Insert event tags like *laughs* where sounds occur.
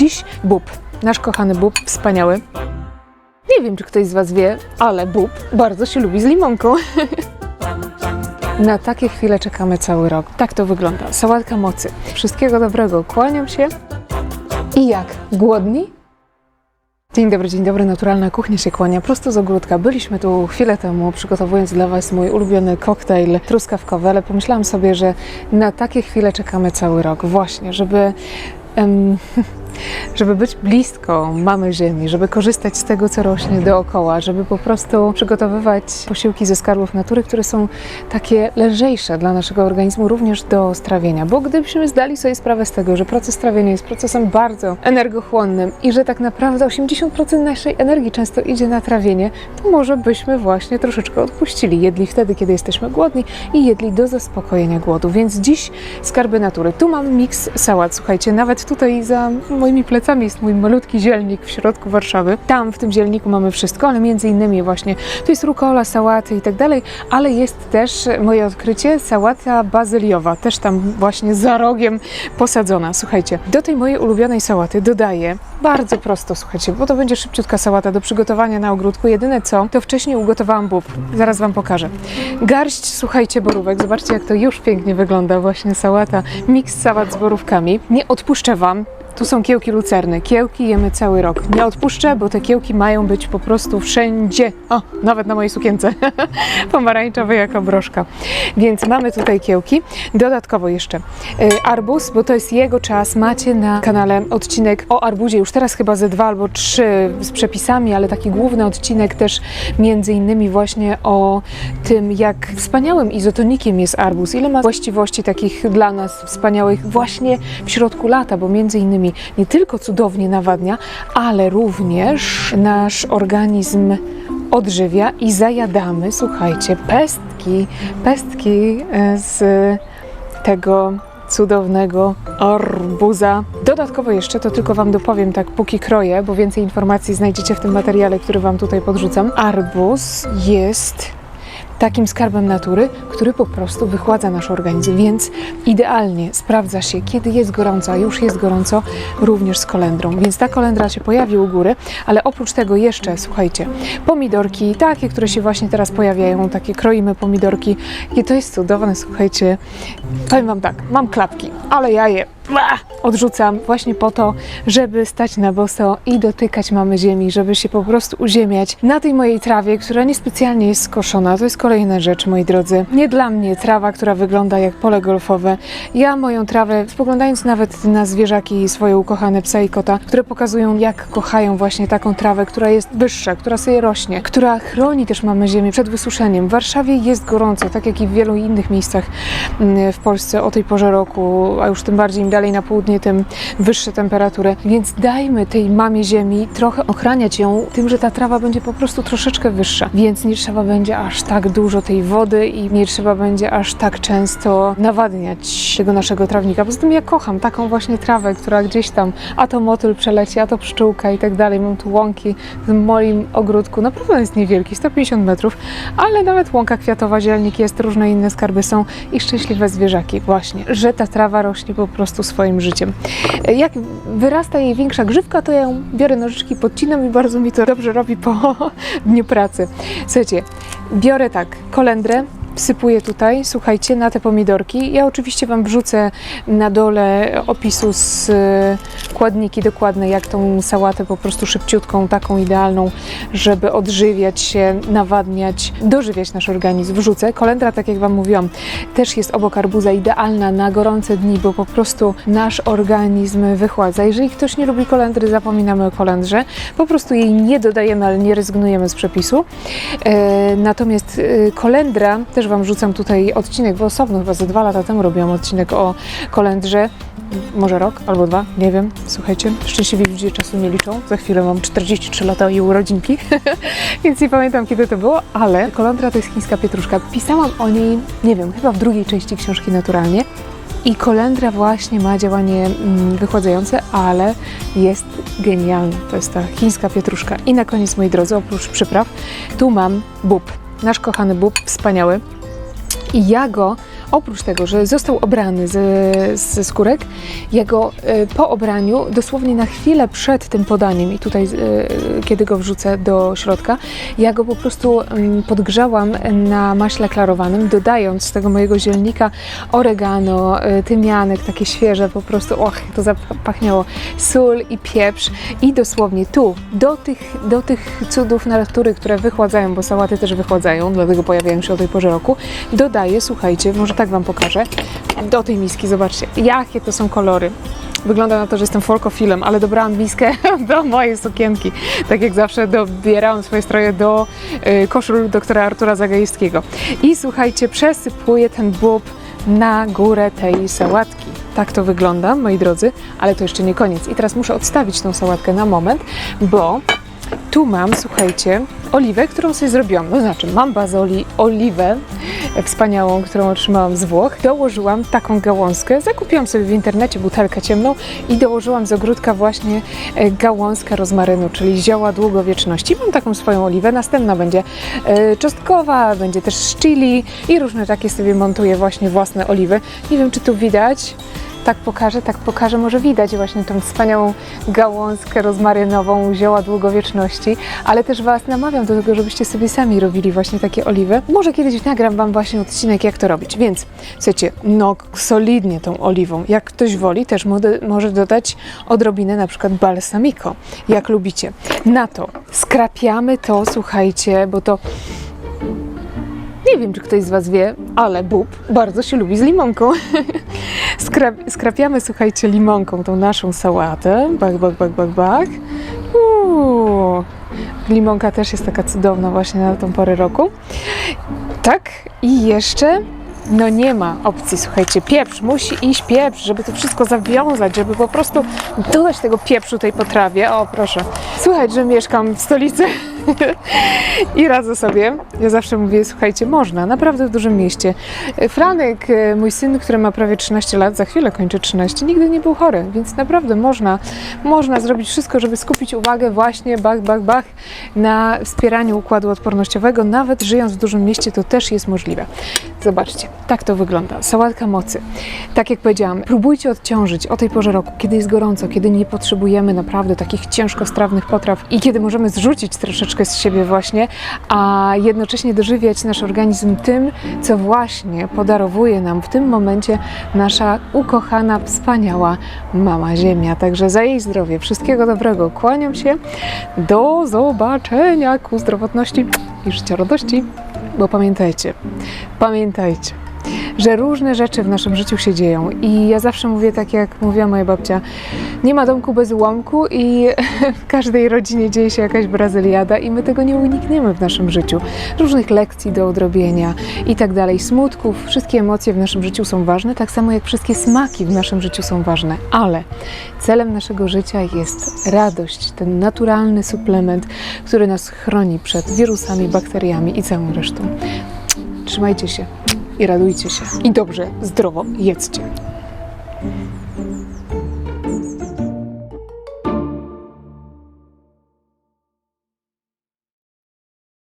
dziś bób, nasz kochany bób, wspaniały. Nie wiem, czy ktoś z Was wie, ale bób bardzo się lubi z limonką. *laughs* Na takie chwile czekamy cały rok. Tak to wygląda. Sałatka mocy. Wszystkiego dobrego. Kłaniam się. I jak? Głodni? Dzień dobry, dzień dobry. Naturalna kuchnia się kłania prosto z ogródka. Byliśmy tu chwilę temu, przygotowując dla Was mój ulubiony koktajl truskawkowy, ale pomyślałam sobie, że na takie chwile czekamy cały rok. Właśnie, żeby. *laughs* żeby być blisko mamy Ziemi, żeby korzystać z tego, co rośnie dookoła, żeby po prostu przygotowywać posiłki ze skarbów natury, które są takie lżejsze dla naszego organizmu, również do strawienia. Bo gdybyśmy zdali sobie sprawę z tego, że proces trawienia jest procesem bardzo energochłonnym i że tak naprawdę 80% naszej energii często idzie na trawienie, to może byśmy właśnie troszeczkę odpuścili. Jedli wtedy, kiedy jesteśmy głodni i jedli do zaspokojenia głodu. Więc dziś skarby natury. Tu mam miks sałat. Słuchajcie, nawet tutaj za moimi plecami jest mój malutki zielnik w środku Warszawy. Tam w tym zielniku mamy wszystko, ale między innymi właśnie tu jest rukola, sałaty i tak dalej, ale jest też moje odkrycie sałata bazyliowa, też tam właśnie za rogiem posadzona. Słuchajcie, do tej mojej ulubionej sałaty dodaję bardzo prosto, słuchajcie, bo to będzie szybciutka sałata do przygotowania na ogródku. Jedyne co, to wcześniej ugotowałam bób. Zaraz Wam pokażę. Garść, słuchajcie, borówek. Zobaczcie, jak to już pięknie wygląda właśnie sałata. Miks sałat z borówkami. Nie odpuszczę Wam tu są kiełki lucerny. Kiełki jemy cały rok. Nie odpuszczę, bo te kiełki mają być po prostu wszędzie. O, nawet na mojej sukience. *laughs* Pomarańczowej jako broszka. Więc mamy tutaj kiełki. Dodatkowo jeszcze y, arbuz, bo to jest jego czas. Macie na kanale odcinek o arbuzie. Już teraz chyba ze dwa albo trzy z przepisami, ale taki główny odcinek też między innymi właśnie o tym, jak wspaniałym izotonikiem jest arbuz. Ile ma właściwości takich dla nas wspaniałych właśnie w środku lata, bo między innymi nie tylko cudownie nawadnia, ale również nasz organizm odżywia i zajadamy, słuchajcie, pestki, pestki e, z tego cudownego arbuza. Dodatkowo jeszcze, to tylko Wam dopowiem tak póki kroję, bo więcej informacji znajdziecie w tym materiale, który Wam tutaj podrzucam. Arbuz jest takim skarbem natury, który po prostu wychładza nasz organizm, więc idealnie sprawdza się, kiedy jest gorąco, a już jest gorąco, również z kolendrą. Więc ta kolendra się pojawi u góry, ale oprócz tego jeszcze, słuchajcie, pomidorki, takie, które się właśnie teraz pojawiają, takie kroimy pomidorki i to jest cudowne, słuchajcie. Powiem Wam tak, mam klapki, ale ja je odrzucam właśnie po to, żeby stać na boso i dotykać mamy ziemi, żeby się po prostu uziemiać na tej mojej trawie, która niespecjalnie jest skoszona. To jest kolejna rzecz, moi drodzy. Nie dla mnie trawa, która wygląda jak pole golfowe. Ja moją trawę, spoglądając nawet na zwierzaki swoje ukochane psa i kota, które pokazują, jak kochają właśnie taką trawę, która jest wyższa, która sobie rośnie, która chroni też mamy ziemię przed wysuszeniem. W Warszawie jest gorąco, tak jak i w wielu innych miejscach mm, w Polsce o tej porze roku, a już tym bardziej im na południe, tym wyższe temperatury. Więc dajmy tej mamie ziemi trochę ochraniać ją tym, że ta trawa będzie po prostu troszeczkę wyższa. Więc nie trzeba będzie aż tak dużo tej wody i nie trzeba będzie aż tak często nawadniać tego naszego trawnika. Poza tym ja kocham taką właśnie trawę, która gdzieś tam, a to motyl przeleci, a to pszczółka i tak dalej. Mam tu łąki w moim ogródku. Naprawdę jest niewielki, 150 metrów, ale nawet łąka kwiatowa, zielnik jest, różne inne skarby są i szczęśliwe zwierzaki. Właśnie, że ta trawa rośnie po prostu swoim życiem. Jak wyrasta jej większa grzywka, to ja ją biorę nożyczki, podcinam i bardzo mi to dobrze robi po *laughs* dniu pracy. Słuchajcie, biorę tak, kolendrę, wsypuję tutaj, słuchajcie, na te pomidorki. Ja oczywiście Wam wrzucę na dole opisu z kładniki dokładne, jak tą sałatę po prostu szybciutką, taką idealną, żeby odżywiać się, nawadniać, dożywiać nasz organizm. Wrzucę. Kolendra, tak jak Wam mówiłam, też jest obok arbuza idealna na gorące dni, bo po prostu nasz organizm wychładza. Jeżeli ktoś nie lubi kolendry, zapominamy o kolendrze. Po prostu jej nie dodajemy, ale nie rezygnujemy z przepisu. E, natomiast e, kolendra, też Wam rzucam tutaj odcinek, bo osobno chyba ze dwa lata temu robiłam odcinek o kolendrze. Może rok albo dwa, nie wiem. Słuchajcie, szczęśliwi ludzie czasu nie liczą. Za chwilę mam 43 lata i urodzinki, *laughs* więc nie pamiętam kiedy to było, ale kolendra to jest chińska pietruszka. Pisałam o niej, nie wiem, chyba w drugiej części książki naturalnie. I kolendra właśnie ma działanie mm, wychładzające, ale jest genialna. To jest ta chińska pietruszka. I na koniec, moi drodzy, oprócz przypraw, tu mam bób. Nasz kochany bób, wspaniały. I ja go Oprócz tego, że został obrany ze, ze skórek, ja go e, po obraniu, dosłownie na chwilę przed tym podaniem i tutaj, e, kiedy go wrzucę do środka, ja go po prostu mm, podgrzałam na maśle klarowanym, dodając z tego mojego zielnika oregano, e, tymianek, takie świeże, po prostu, och, to zapachniało, sól i pieprz. I dosłownie tu, do tych, do tych cudów natury, które wychładzają, bo sałaty też wychładzają, dlatego pojawiają się o tej porze roku, dodaję, słuchajcie, może tak Wam pokażę, do tej miski, zobaczcie, jakie to są kolory. Wygląda na to, że jestem folkofilem, ale dobrałam miskę *laughs* do mojej sukienki. Tak jak zawsze dobierałam swoje stroje do y, koszul doktora Artura Zagajewskiego. I słuchajcie, przesypuję ten bób na górę tej sałatki. Tak to wygląda, moi drodzy, ale to jeszcze nie koniec. I teraz muszę odstawić tą sałatkę na moment, bo tu mam, słuchajcie, oliwę, którą sobie zrobiłam. No znaczy, mam bazoli, oliwę wspaniałą, którą otrzymałam z Włoch. Dołożyłam taką gałązkę. Zakupiłam sobie w internecie butelkę ciemną i dołożyłam z ogródka właśnie e, gałązkę rozmarynu, czyli zioła długowieczności. Mam taką swoją oliwę. Następna będzie e, czosnkowa, będzie też z chili i różne takie sobie montuję właśnie własne oliwy. Nie wiem, czy tu widać. Tak pokażę, tak pokażę, może widać właśnie tą wspaniałą gałązkę rozmarynową zioła długowieczności, ale też Was namawiam do tego, żebyście sobie sami robili właśnie takie oliwy. Może kiedyś nagram Wam właśnie odcinek, jak to robić. Więc słuchajcie, no solidnie tą oliwą. Jak ktoś woli, też może dodać odrobinę na przykład balsamico, jak lubicie. Na to skrapiamy to, słuchajcie, bo to nie wiem, czy ktoś z Was wie, ale bób bardzo się lubi z limonką. *laughs* Skra skrapiamy, słuchajcie, limonką tą naszą sałatę. Bach, bach, bach, bach, bach. Uuu. Limonka też jest taka cudowna właśnie na tą porę roku. Tak, i jeszcze no nie ma opcji, słuchajcie, pieprz, musi iść pieprz, żeby to wszystko zawiązać, żeby po prostu dodać tego pieprzu tej potrawie. O, proszę. Słuchaj, że mieszkam w stolicy *laughs* *laughs* i radzę sobie. Ja zawsze mówię, słuchajcie, można, naprawdę w dużym mieście. Franek, e, mój syn, który ma prawie 13 lat, za chwilę kończy 13, nigdy nie był chory, więc naprawdę można, można zrobić wszystko, żeby skupić uwagę właśnie, bach, bach, bach, na wspieraniu układu odpornościowego. Nawet żyjąc w dużym mieście, to też jest możliwe. Zobaczcie, tak to wygląda. Sałatka mocy. Tak jak powiedziałam, próbujcie odciążyć o tej porze roku, kiedy jest gorąco, kiedy nie potrzebujemy naprawdę takich ciężkostrawnych potraw i kiedy możemy zrzucić troszeczkę z siebie właśnie, a jednocześnie dożywiać nasz organizm tym, co właśnie podarowuje nam w tym momencie nasza ukochana, wspaniała Mama Ziemia. Także za jej zdrowie, wszystkiego dobrego. Kłaniam się. Do zobaczenia ku zdrowotności i życiorodości. Bo pamiętajcie, pamiętajcie, że różne rzeczy w naszym życiu się dzieją. I ja zawsze mówię tak, jak mówiła moja babcia, nie ma domku bez ułomku i *laughs* w każdej rodzinie dzieje się jakaś brazyliada i my tego nie unikniemy w naszym życiu. Różnych lekcji do odrobienia i tak dalej, smutków, wszystkie emocje w naszym życiu są ważne, tak samo jak wszystkie smaki w naszym życiu są ważne, ale celem naszego życia jest radość, ten naturalny suplement, który nas chroni przed wirusami, bakteriami i całą resztą. Trzymajcie się i radujcie się. I dobrze, zdrowo jedzcie.